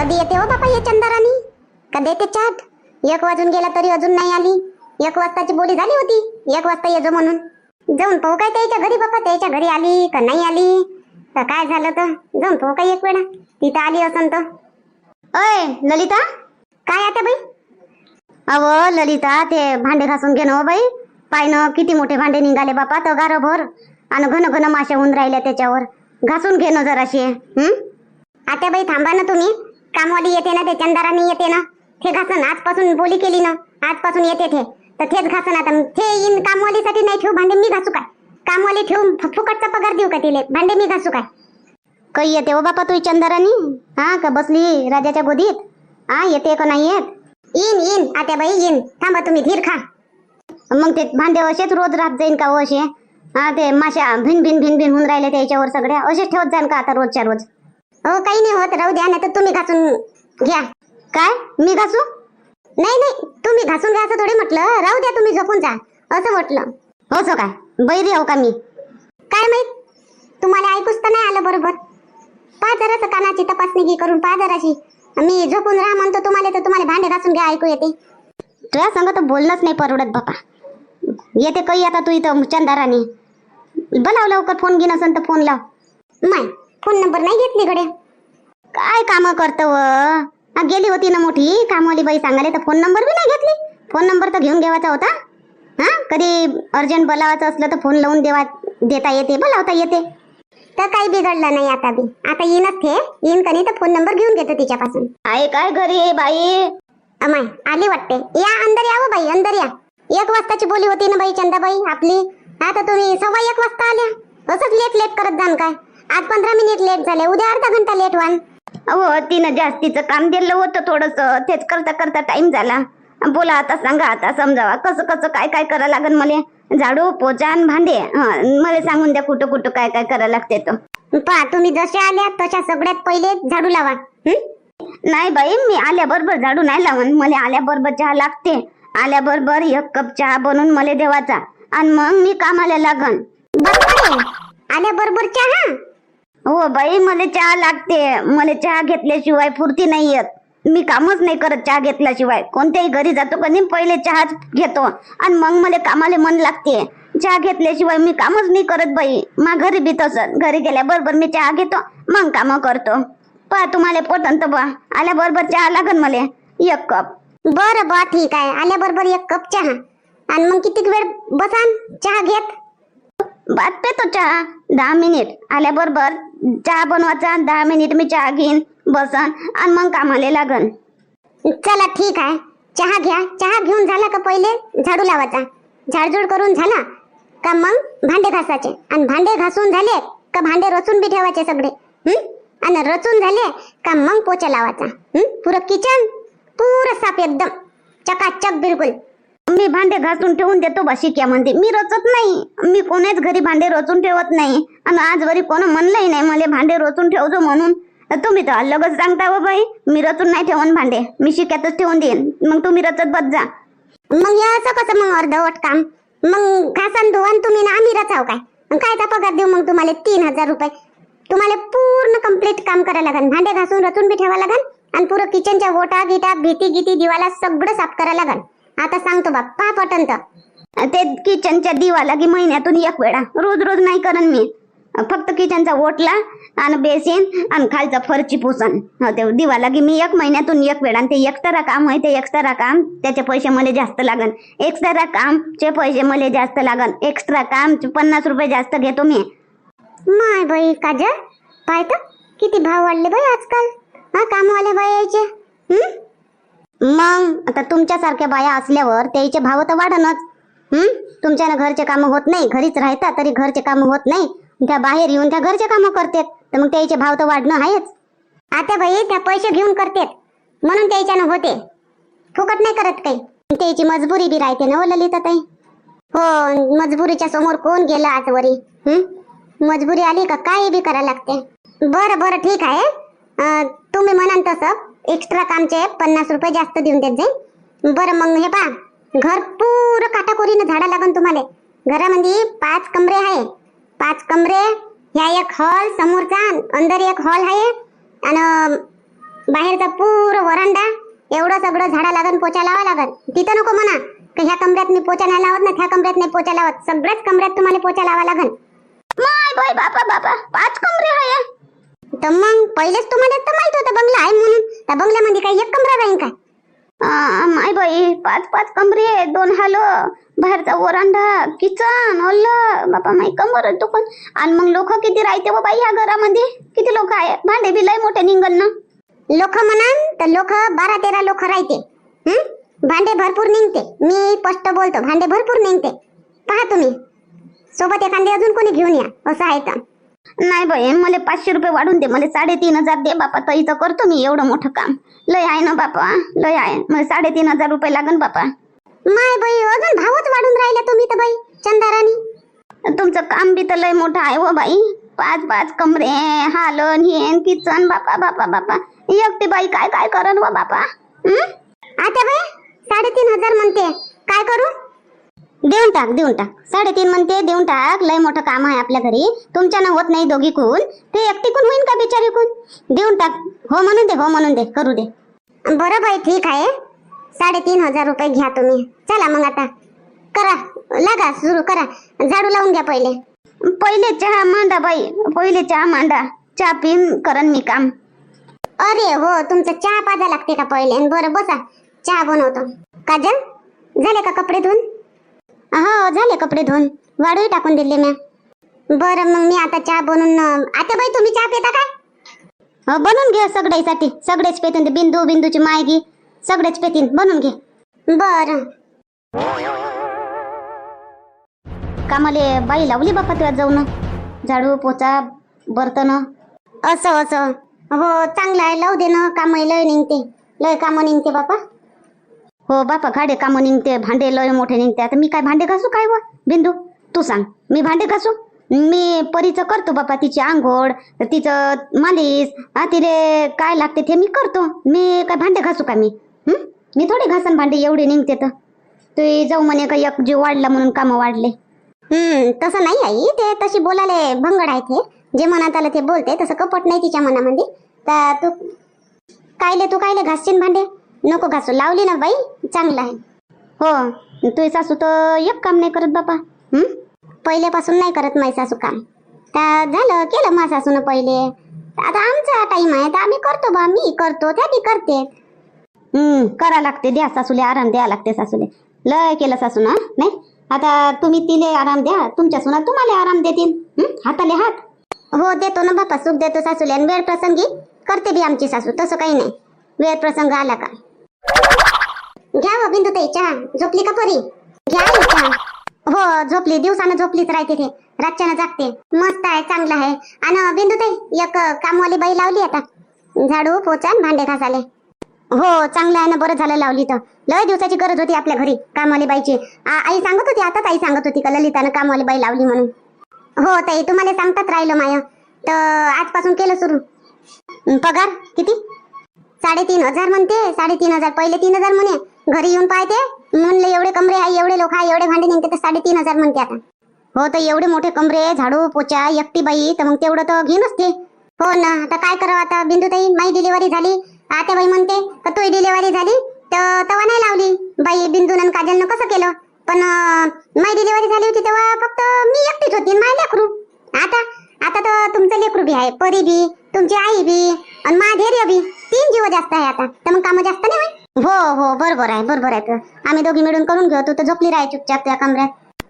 कधी येते हो बापा ये चंदाराणी कधी येते चाट एक वाजून गेला तरी अजून नाही आली. एक वाजताची बोली झाली होती. एक वाजता येजो म्हणून. जाऊन पाहू काय त्याच्या घरी बापा. त्याच्या घरी आली का नाही आली? तर काय झालं तर? जाऊन पाहू काय एक वेळा. तिथं आली असन तर. अय ललिता? काय आता बाई? अव ललिता ते भांडे घासून घे ना हो बाई. पाय ना किती मोठे भांडे निघाले बापा तर गारभर आणि घन घन माश्या होऊन राहिल्या त्याच्यावर. घासून घे ना जराशे हं? आता बाई थांबा ना तुम्ही. कामवाली येते ना ते चंदाराणी येते ना. ते घासन आजपासून बोली केली ना आजपासून येते ते. तर तेच घासन आता. ते येईन कामवालीसाठी नाही ठेवू भांडे मी घासू काय? कामवाली ठेवून फुकटचा पगार देऊ का तिले? भांडे मी घासू काय? काही येते हो बापा तू चंदाराणी हा का बसली राजाच्या गोदीत? हा येते का नाही येत? येईन येईन आता बाई येईन थांबा तुम्ही धीर खा. मग ते भांडे असेच रोज राहत जाईन का हो असे? हा ते माश्या भिन भिन भिन भिन होऊन राहिले त्याच्यावर सगळ्या. असेच ठेवत जाईन का आता रोजच्या रोज? हो काही नाही होत राहू द्या नाही तर तुम्ही घासून घ्या. काय? मी घासू? नाही नाही तुम्ही घासून घ्या असं थोडी म्हटलं. राहू द्या तुम्ही झोपून जा असं म्हटलं. हो सो काय? बैरी आहो का मी? काय माहीत? तुम्हाला ऐकूच तर नाही आलं बरोबर. पहा जरा कानाची तपासणी घे करून पहा जराशी. मी झोपून राहा म्हणतो तुम्हाला तर तुम्हाला भांडे घासून घ्या ऐकू येते. तुला सांग तर बोलणंच नाही परवडत बापा. येते काही आता तू इथं चंदाराने. बोलाव लवकर फोन घेऊन असेल तर फोन लाव. नाही फोन नंबर नाही घेतली गड्या काय काम करतो व? गेली होती ना मोठी कामवाली बाई सांगायला तर फोन नंबर बी नाही घेतली. फोन नंबर तर घेऊन घ्यावाचा होता. हा कधी अर्जंट बोलावायचं असलं तर फोन लावून देवा देता येते बोलावता येते. तर काही बिघडलं नाही आता बी. आता येईनच ते. येईन कधी तर फोन नंबर घेऊन घेतो तिच्यापासून. आहे काय घरी बाई? अमाय आली वाटते. या अंदर या हो बाई अंदर या. एक वाजताची बोली होती ना बाई चंदाबाई आपली. आता तुम्ही सव्वा एक वाजता आल्या. असंच लेट लेट करत जाण काय? आज पंधरा मिनिट लेट झाले उद्या अर्धा घंटा लेट व्हाल. अहो तिनं जास्तीचं काम दिलं होतं थोडस. तेच करता करता टाइम झाला. बोला आता सांगा आता समजावा. कसं कसं काय काय करा लागन मला? झाडू पोचा आणि भांडे. हं, मला सांगून द्या कुठं कुठं काय काय करा लागते तर पहा तुम्ही जसे आल्या तशा सगळ्यात पहिले झाडू लावा. हं? नाही बाई मी आल्याबरोबर झाडू नाही लावून मला आल्याबरोबर चहा लागते. आल्याबरोबर एक कप चहा बनवून मला देवाचा. आणि मग मी कामाला लागन. आल्याबरोबर चहा? हो बाई मला चहा लागते. मला चहा घेतल्याशिवाय फुर्ती नाही येत. मी कामच नाही करत चहा घेतल्याशिवाय. कोणत्याही घरी जातो का नाही पहिले चहाच घेतो. आणि मग मला कामाला मन लागते. चहा घेतल्याशिवाय मी कामच नाही करत बाई. मा घरी बी तसं. घरी गेल्याबरोबर मी चहा घेतो मग काम करतो. पहा तुम्हाला पोटन तर बा. आल्याबरोबर चहा लागन मला. एक कप. बरं बा ठीक आहे. आल्याबरोबर एक कप चहा. आणि मग किती वेळ बसान? चहा घेत? बात पेतो चहा. दहा मिनिट. आल्याबरोबर चहा बनवायचा दहा मिनिट मी चहा घेईन बसन आणि मग कामाला लागन. चला ठीक आहे. चहा घ्या. चहा घेऊन झाला का पहिले? झाडू लावायचा. झाडझूड करून झाला का मग भांडे घासायचे? आणि भांडे घासून झाले का भांडे रचून बी ठेवायचे सगळे? आणि रचून झाले का मग पोचा लावायचा? पुरं किचन? पुरं साफ एकदम. चकाचक बिलकुल. मी भांडे घासून ठेवून देतो बा शिक्यामध्ये. मी रचत नाही. मी कोणाच घरी भांडे रचून ठेवत नाही. आणि आजवरी कोण म्हणलंही नाही मला भांडे रचून ठेवतो म्हणून. तुम्ही तर अलगच सांगता हो बाई मी रचून नाही ठेवून भांडे. मी शिक्यातच ठेवून देईन. मग तुम्ही रचत बस जा. मग या असं कसं मग अर्धवट काम? मग घासन धुवन तुम्ही ना आम्ही रचाव काय? मग कायचा पगार देऊ मग तुम्हाला? तीन हजार रुपये. तुम्हाला पूर्ण कंप्लीट काम करायला लागेल भांडे घासून रचून बी ठेवा लागेल आणि पुरं किचनच्या ओटा गिटा भीती गिती दिवाला सगळं साफ करायला लागेल आता सांगतो बाप पहा पटन तर ते किचनच्या दिवाला की महिन्यातून एक वेळा रोज रोज नाही करन मी. फक्त किचनचा ओटला आणि बेसिन आणि खालचा फरची पुसन. हो ते दिवाला की मी एक महिन्यातून एक वेळा आणि ते एक्स्ट्रा काम आहे ते एक्स्ट्रा काम त्याचे पैसे मला जास्त लागन. एक्स्ट्रा कामचे पैसे मला जास्त लागन. एक्स्ट्रा काम पन्नास रुपये जास्त घेतो मी. माय बाई काजल पाय किती भाव वाढले बाई आजकाल. हा कामवाले बायाचे हं? मग आता तुमच्यासारख्या बाया असल्यावर त्याचे भाव तर वाढनच. हम्म तुमच्यानं घरचे कामं होत नाही घरीच राहता तरी घरचे कामं होत नाही. त्या बाहेर येऊन त्या घरचे कामं करतात. तर मग त्याचे भाव तर वाढणं आहेच. आता भाई त्या पैसे घेऊन करतात. म्हणून त्याच्यानं होते. फुकट नाही करत काही. त्याची मजबुरी बी राहते ना हो ललिता ताई हो मजबुरीच्या समोर कोण गेलं आजवरी हम्म मजबुरी आली का? काही बी करायला लागते? बरं बरं ठीक आहे. तुम्ही म्हणाल तसं एक्स्ट्रा कामचे पन्नास रुपये जास्त देऊन देत जाईल बरं मग हे पहा घर पुरं काटाकोरीनं झाडा लागन तुम्हाला. घरामध्ये पाच कमरे आहे. पाच कमरे ह्या एक हॉल समोरचा अंदर एक हॉल आहे. आणि बाहेरचा पूर्ण वरांडा एवढं सगळं झाडा लागन पोचा लावा लागन. तिथं नको म्हणा की ह्या कमऱ्यात मी पोचा नाही लावत ना त्या कमऱ्यात नाही पोचा लावत. सगळ्याच कमऱ्यात तुम्हाला पोचा लावा लागन. माय बाय बापा बापा पाच कमरे आहे. तर मग पहिलेच तुम्हाला तर माहीत होतं बंगला आहे म्हणून. त्या बंगल्यामध्ये काही एक कमरा राहील काय माय बाई पाच पाच कमरे दोन हाल बाहेरचा वरांडा किचन ओल्ल बापा माय कमर दुकान आणि मग लोक किती राहते व बाई या घरामध्ये? किती लोक आहे? भांडे बी लय मोठे निघन ना लोक म्हणान तर लोक बारा तेरा लोक राहते. हं? भांडे भरपूर निघते. मी स्पष्ट बोलतो भांडे भरपूर निघते. पहा तुम्ही. सोबत एखादे अजून कोणी घेऊन या असं आहे तर नाही बाई मला पाचशे रुपये वाढून दे. मला साडेतीन हजार दे बापा तर करतो मी एवढं मोठं काम. लय आहे ना बापा लय आहे. मला साडेतीन हजार रुपये लागन बापा. माय बाई अजून भावच वाढून राहिला तुम्ही तर बाई चंदाराणी तुमचं काम बी तर लय मोठं आहे व बाई. पाच पाच कमरे हालन हेन किचन बापा बापा बापा. एकटी बाई काय काय करन व बापा? हं? आता बाई साडेतीन हजार म्हणते. काय करू? देऊन टाक देऊन टाक. साडेतीन म्हणते देऊन टाक. लय मोठं काम आहे आपल्या घरी. तुमच्यानं होत नाही दोघी कोण. ते एकटीकून होईन का बिचारी कोण देऊन टाक. हो म्हणून दे हो म्हणून दे. करू दे. बरं बाई ठीक आहे. साडेतीन हजार रुपये घ्या तुम्ही. चला मग आता. करा. लागा सुरू करा. झाडू लावून घ्या पहिले. पहिले चहा मांडा बाई. पहिले चहा मांडा. चहा पिन करन मी काम. अरे हो तुमचं चहा पाजा लागते का पहिले? बरं बसा. चहा बनवतो. काजल झाले का कपडे धुवून? हो झाले कपडे धुवून. वाळूही टाकून दिले म्या. बरं मग मी आता चहा बनवून आता बाई तुम्ही चहा पिता काय? हो, बनवून घे सगळ्यासाठी सगळेच पेतून ते बिंदू बिंदूची मायगी. सगळेच पेतीन बनवून घे. बर. कामाले बाई लावली बापा तुला जाऊन. झाडू पोचा बर्तन. असं असं. हो चांगलं आहे. लावू दे ना कामही लय निघते. लय कामं निघते बापा. हो बापा गाडे कामं निघते भांडे लय मोठे निघते. आता मी काय भांडे घासू काय व? बिंदू तू सांग. मी भांडे घासू? मी परीचं करतो बापा तिची आंघोळ तिचं मालिश तिले काय लागते ते मी करतो. मी काय भांडे घासू का मी? मी थोडे घासन भांडे एवढे निघते तर. तू जाऊ म्हणे का एक जीव वाढला म्हणून कामं वाढले. हम्म तसं नाही आई ते तशी बोलायला भंगड आहे ते. जे मनात आलं ते बोलते तसं कपट नाही तिच्या मनामध्ये. तर तू कायले तू कायले घासशील भांडे? नको घासू लावली ना बाई. चांगलं आहे. हो तू सासू तर एक काम नाही करत बापा. पहिल्यापासून नाही करत माई सासू काम. त्या झालं केलं मा सासून पहिले. आता आमचा टाइम आहे तर आम्ही करतो बा. मी करतो त्या बी करते. हम्म करा लागते द्या सासूले आराम द्या लागते सासूले. लय केलं सासून नाही? आता तुम्ही तिले आराम द्या तुमच्या सुना तुम्हाला आराम देतील. हाताले हात. हो देतो ना बापा सुख देतो सासूले. आणि वेळ प्रसंगी करते बी आमची सासू तसं काही नाही. वेळ प्रसंग आला का? घ्या हो बिंदू ताई चहा. झोपली का पोरी? घ्या हो चहा. हो झोपली. दिवसानं झोपलीच राहते ते. रातच्यानं जागते. मस्त आहे चांगलं आहे. आणि बिंदू ताई एक कामवाली बाई लावली आता. झाडू पोचा भांडे घासाले. हो चांगलं आहे ना बरं झालं लावली तर. लय दिवसाची गरज होती आपल्या घरी कामवाली बाईची. आई सांगत होती आताच आई सांगत होती का ललितानं कामवाली बाई लावली म्हणून. हो ताई तुम्हाला सांगतात राहिलं माय. तर आजपासून केलं सुरू. पगार? किती? साडेतीन हजार म्हणते. साडेतीन हजार पहिले तीन हजार म्हणे. घरी येऊन पाहते. म्हणले एवढे कमरे आहे एवढे लोक आहे एवढे भांडे निघते तर साडेतीन हजार म्हणते आता. हो तर एवढे मोठे कमरे झाडू पोचा एकटी बाई तर मग तेवढं तर घेऊनच ते. हो ना आता काय करावं आता? बिंदुताई माई डिलिव्हरी झाली. आता बाई म्हणते का तुझी डिलिव्हरी झाली तर तेव्हा नाही लावली. बाई बिंदून काजलनं कसं केलं? पण माई डिलिव्हरी झाली होती तेव्हा फक्त मी एकटीच होती माय लेकरू. आता आता तर तुमचं लेकरू बी आहे परी बी तुमची आई बी आणि माझे बी तीन जीव जास्त आहे आता तर मग कामं जास्त नाही हो हो बरोबर आहे बरोबर आहे. तर. आम्ही दोघी मिळून करून घेऊ तू तर झोपली राह चुपचाप त्या कमऱ्यात.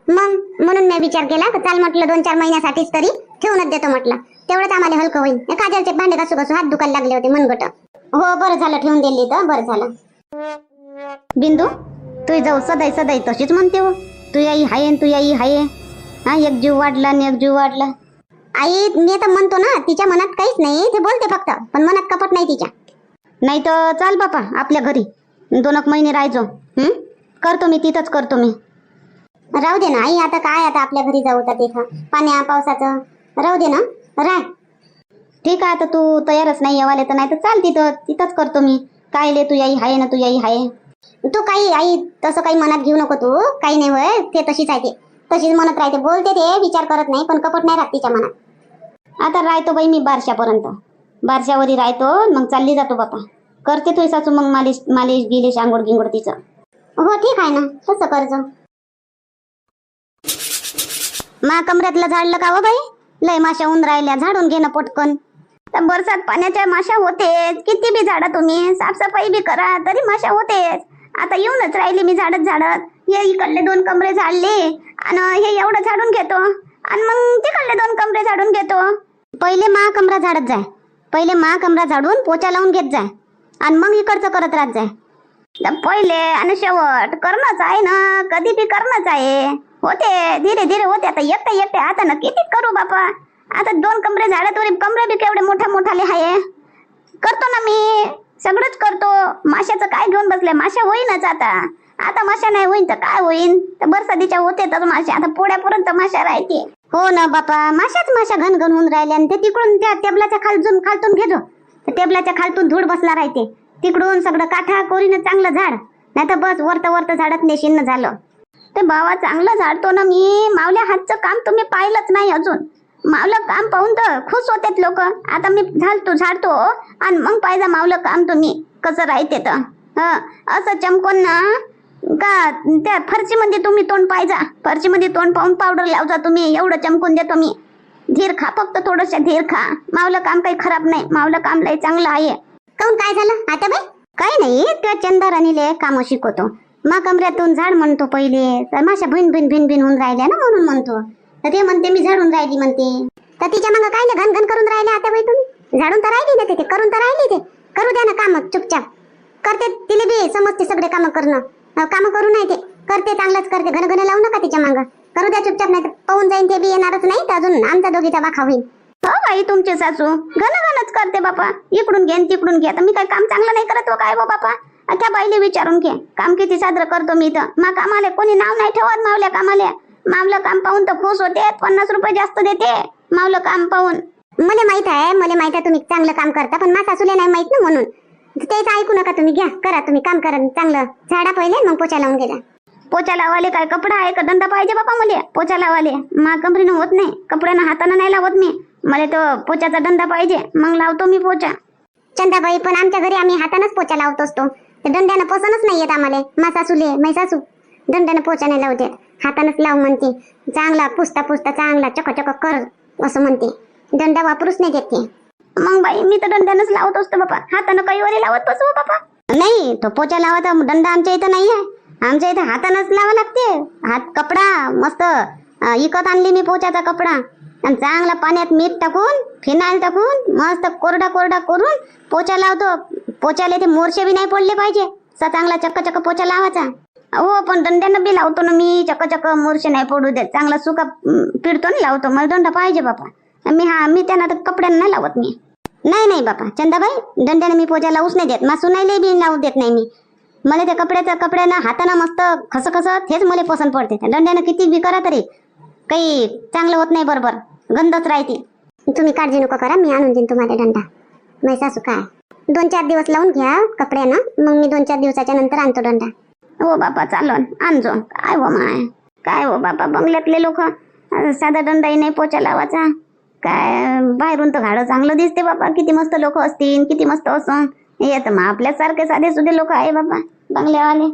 मग म्हणून मी विचार केला चाल म्हटलं दोन चार महिन्यासाठीच तरी ठेवूनच देतो म्हटलं. तेवढंच आम्हाला हलकं होईल. काजलचे भांडे घासू घासू हात दुखायला लागले होते मनगट. हो बरं झालं ठेवून दिली तर बरं झालं. बिंदू तू जाऊ सदाई सदाई तशीच म्हणते हो. तू आई हाय तू आई हाय. हा एक जीव वाढला आणि एक जीव वाढला. आई मी तर म्हणतो ना तिच्या मनात काहीच नाही ते बोलते फक्त पण मनात कपट नाही तिच्या. नाही तर चाल बापा आपल्या घरी. दोन एक महिने राहायचो. हं? करतो मी तिथंच करतो मी. राहू दे ना आई आता काय आता आपल्या घरी जाऊ तर देखा पाण्या पावसाचं. राहू दे ना. राय ठीक आहे आता तू तयारच नाही येवाले तर नाही तर चाल तिथं. तिथंच करतो मी. काय ले तू आई हाय ना तू आई हाय. तू काही आई तसं काही मनात घेऊ नको तू. काही नाही होय ते तशीच आहे ते. तशीच म्हणत राहते. बोलते ते विचार करत नाही पण कपट नाही राहत तिच्या मनात. आता राहतो बाई मी बारशापर्यंत. बारशावरी राहतो मग चालली जातो बापा. करते तुझी सासू मग मालिश मालिश गिलिश आंघोळ गिंगोड तिचं. हो ठीक आहे ना. तसं करजो मा कमऱ्यातलं झाडलं का हो बाई? लय माशा ऊन राहिल्या झाडून घे ना पटकन. तर बरसात पाण्याच्या माशा होतेच. किती बी झाडा तुम्ही साफसफाई बी करा तरी माशा होतेच. आता येऊनच राहिली मी झाडत झाडत. हे इकडले दोन कमरे झाडले आणि हे एवढं झाडून घेतो. आणि मग तिकडले दोन कमरे झाडून घेतो. पहिले मा कमरा झाडत जाय. पहिले मा कमरा झाडून पोचा लावून घेत जाय. आणि मग इकडचं करत राहत जाय. तर पहिले आणि शेवट करणंच आहे ना. कधी बी करणंच आहे. होते धीरे धीरे होते. आता एकटे एकटे. आता ना किती करू बापा? आता दोन कमरे झाडे तरी कमरे बी केवढे मोठ्या मोठाले आहे. करतो ना मी. सगळंच करतो. माशाचं काय घेऊन बसले? माशा होईनच आता. आता माशा नाही होईन तर काय होईन? तर बरसातीच्या होते तर माशा. आता पोळ्यापर्यंत माशा राहते हो ना बापा माशाच माशा घनघन होऊन राहिल्या आणि ते तिकडून त्या टेबलाच्या खालतून खालतून घेतो. तर टेबलाच्या खालतून धूळ बसला राहते. तिकडून सगळं काठा कोरीनं चांगलं झाड. नाही तर बस वरत वरत झाडत नेशीन झालं. ते बाबा चांगलं झाडतो ना मी. मावल्या हातचं काम तुम्ही पाहिलंच नाही अजून. मावलं काम पाहून तर खुश होतेत लोक. आता मी झालतो झाडतो हो. आणि मग पाहिजे मावलं काम तुम्ही. कसं राहते तर. असं चमकून ना. का त्या फरशीमध्ये तुम्ही तोंड पाहिजा फरशीमध्ये तोंड पाहून पावडर लावजा तुम्ही. एवढं चमकून देतो मी धीर खा फक्त थोडस धीर खा. मावलं काम काही खराब नाही. मावलं काम लय चांगलं आहे. काऊन काय झालं? आता बाई काही नाही. त्या चंदाराणीले काम शिकवतो. मा कमऱ्यातून झाड म्हणतो पहिले. तर माशा भिन भिन भिन भिन होऊन राहिल्या ना म्हणून म्हणतो. तर ते म्हणते मी झाडून राहिली म्हणते. तर तिच्या मग काय घन घन करून राहिले आता बाई तुम्ही? झाडून तर राहिली ना ते ते करून तर राहिली ते. करू द्या ना काम चुपचाप. करते तिले बी समजते सगळे काम करणं. काम करू नाही ते. करते चांगलंच करते. घन घन लावू नका तिच्या मागं. करू द्या चुपचाप नाही तर पाहून जाईन ते बी येणारच नाही तर अजून आमचा दोघीचा वाखा होईल हो बाई तुमचे सासू. घन घनच करते बापा. इकडून घे आणि तिकडून घे. आता मी काय काम चांगलं नाही करत हो काय बो बापा? त्या बाईले विचारून घे. काम किती साजरं करतो मी तर मा कामाले कोणी नाव नाही ठेवत मावल्या कामाले. मावलं काम पाहून तर खुश होते. पन्नास रुपये जास्त देते मावलं काम पाहून. मला माहीत आहे मला माहीत आहे तुम्ही चांगलं काम करता पण माझ्या सासूला नाही माहीत ना म्हणून. त्याचं ऐकू नका तुम्ही घ्या करा तुम्ही काम करा चांगलं. झाडा पहिले मग पोचा लावून गेला पोचा लावाले काय? कपडा आहे का? धंदा पाहिजे बापा मला. पोचा लावाले. मा कंपनीनं होत नाही. कपड्यानं हातानं नाही लावत मी. मला तो पोचाचा धंदा पाहिजे. मग लावतो मी पोचा चंदाबाई पण आमच्या घरी आम्ही हातानच पोचा लावत असतो. ते दंड्यानं पोसनच नाही येत आम्हाला. मा सासूले मै सासू. दंड्यानं पोचा नाही लावते हातानच लाव म्हणते. चांगला पुसता पुसता चांगला चकचक कर असं म्हणते. दंडा वापरूच नाही देत मग बाई मी तर दंड्यानंच लावत असतो बापा. हातानं काही लावत बसू हो बापा. नाही तो पोचा लावायचा दंडा आमच्या इथं नाही आहे आमच्या इथं हातानंच लावा लागते. हात कपडा मस्त इकत आणली मी पोचाचा कपडा. आणि चांगला पाण्यात मीठ टाकून फिनाईल टाकून मस्त कोरडा कोरडा करून पोचा लावतो. पोचाले ते मोर्चे बी नाही पडले पाहिजे. चांगला चक्क चक्क पोचा लावायचा. हो पण दंड्यानं बी लावतो ना मी. चक्क चक्क मोर्चे नाही पडू देत. चांगला सुका पिडतो ना लावतो. मला दंडा पाहिजे बापा. मी हा मी त्यांना तर कपड्यांना नाही लावत मी. नाही नाही बापा चंदाबाई दंड्याने मी पोजा लावूच नाही देत. मा सुनाईले बी लावू देत नाही मी. मला त्या कपड्याचं कपड्यानं हातानं मस्त खस खस हेच मला पसंत पडते. त्या दंड्यानं किती बी करा तरी काही चांगलं होत नाही बरोबर. गंधच राहते. तुम्ही काळजी नको करा मी आणून देईन तुम्हाला दंडा मै सासू काय? दोन चार दिवस लावून घ्या कपड्यानं मग मी दोन चार दिवसाच्या नंतर आणतो दंडा हो बापा चालन आणजो. काय हो माय? काय हो बापा बंगल्यातले लोक? साधा दंडाही नाही पोचा लावायचा. काय बाहेरून तर झाडं चांगलं दिसते बाबा. किती मस्त लोक असतील किती मस्त असून. येत मग आपल्यासारखे साधे सुधे लोक आहे बाबा बंगल्यावाले.